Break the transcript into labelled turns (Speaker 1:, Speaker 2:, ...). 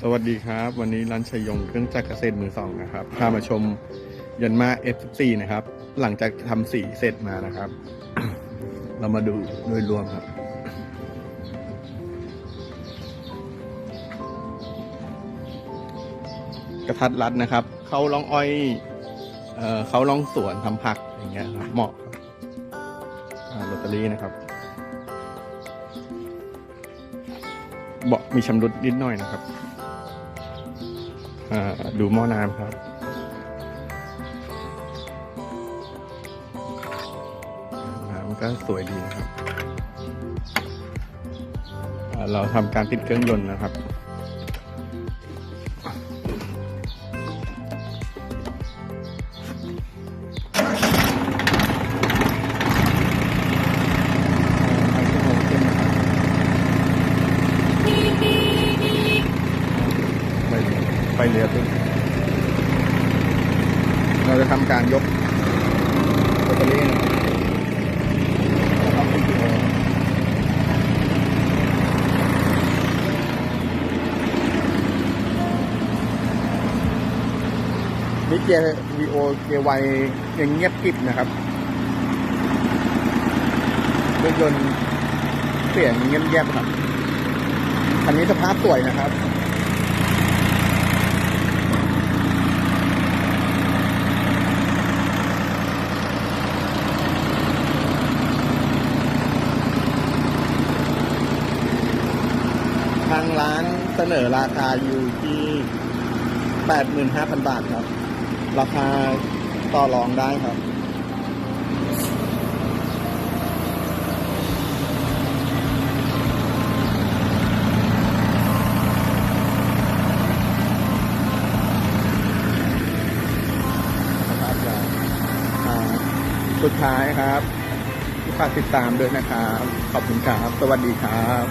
Speaker 1: สวัสดีครับ วันนี้ร้านชัยยงเครื่องจักรเกษตรมือสองนะครับพามาชมยันมา F14 นะครับ หลังจากทำสีเสร็จมานะครับ เรามาดูโดยรวมครับ กระทัดรัดนะครับ เขาลองอ้อยเอ่อเขาลองสวนทำผักอย่างเงี้ยครับเหมาะครับอ่าลอตเตอรี่นะครับเบาะมีชำรุดนิดหน่อยนะครับ ดูหม้อน้ำครับ น้ำก็สวยดีนะครับ เราทำการติดเครื่องยนต์นะครับ ไปเรือตึ้งเราจะทำการยกแบตเตอรี่นะครับแล้วก็ PTO นี่เกียร์ VO เกียร์ไวยังเงียบกริบนะครับเครื่องยนต์เสียงเงียบๆครับคันนี้สภาพสวยนะครับ ร้านเสนอราคาอยู่ที่ 85,000 บาทครับ ราคาต่อรองได้ครับนะครับอ่าสุดท้ายครับฝากติดตามด้วยนะครับ ขอบคุณครับ สวัสดีครับ